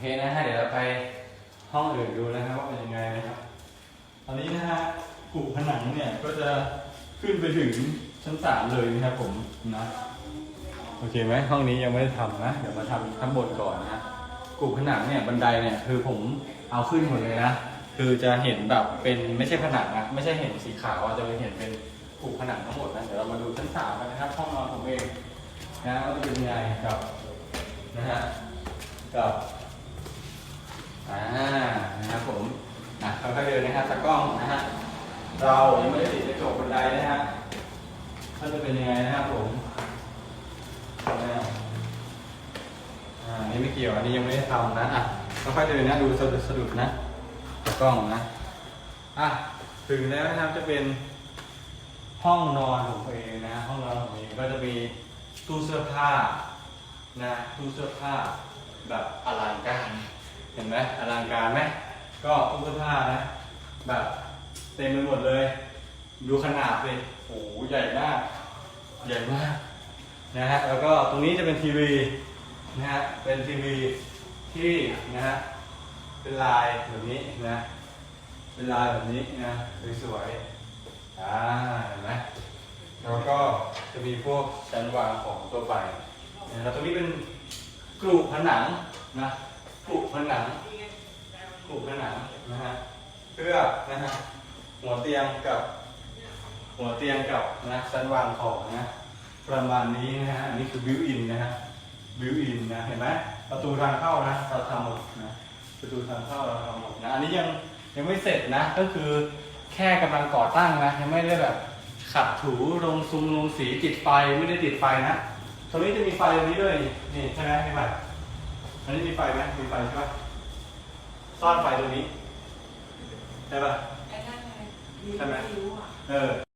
เคนะฮะเดี๋ยวเราไปห้องอื่นดูนะครับว่าเป็นยังไงนะครับตอนนี้นะฮะกลุ่มผนังเนี่ยก็จะขึ้นไปถึงชั้นสามเลยนะครับผมนะโอเคไหมห้องนี้ยังไม่ได้ทำนะเดี๋ยวมาทำข้างบนก่อนนะกลุ่มผนังเนี่ยบันไดเนี่ยคือผมเอาขึ้นหมดเลยนะคือจะเห็นแบบเป็นไม่ใช่ผนังนะไม่ใช่เห็นสีขาวจะเป็นเห็นเป็นกลุ่มผนังทั้งหมดนะเดี๋ยวเรามาดูชั้นสามกันนะครับห้องนอนผมเองนะว่าจะเป็นยังไงกับนะฮะกับ อ่า นะครับผมอะค่ อยๆเดินนะครับตากล้องนะฮะเรายังไม่ได้ติดกระจกบันไดนะฮะก็จะเป็นยังไงนะครับผมอ่านี่ไม่เกี่ยวอันนี้ยังไม่ได้ทำนะอะค่อยๆเดินนะดูสะดุดสะดุดนะตากล้องนะอะถึงแล้วนะครับจะเป็นห้องนอนของตัวเองนะห้องนอนของตัวเองก็จะมีตู้เสื้อผ้านะตู้เสื้อผ้าแบบอลังการ เห็นไหมอลังการไหมก็ตู้เสื้อผ้านะ แบบเต็มไปหมดเลย ดูขนาดเลยโอ้โหใหญ่มาก ใหญ่มากนะฮะแล้วก็ตรงนี้จะเป็นทีวีนะฮะเป็นทีวีที่นะฮะเป็นลายแบบนี้นะ เป็นลายแบบนี้นะสวยๆอ่าเห็นไหมแล้วก็จะมีพวกชั้นวางของตัวไปนะแล้วตรงนี้เป็นกรุผนังนะกรุผนังกรุผนังนะฮะ พื่อนะฮะหัวเตียงกับ หัวเตียงกับนะชั้นวางของนะประมาณนี้นะฮะอันนี้คือบิวอินนะฮะบิวอินนะเห็นไหมประตูทางเข้านะเราทำหมดนะประตูทางเข้าเราทำหมดนะอันนี้ยังยังไม่เสร็จนะ ก็คือแค่กำลังก่อตั้งนะยังไม่ได้แบบขัดถูลงซุ้มลงสีติดไฟไม่ได้ติดไฟนะตรงนี้จะมีไฟตรงนี้ด้วยนี่ใช่ไหมมีไฟอันนี้มีไฟไหมมีไฟใช่ปะซ่อนไฟตรงนี้ ใช่ปะไอ้นั่นไงใช่ไหมวิวอะเออ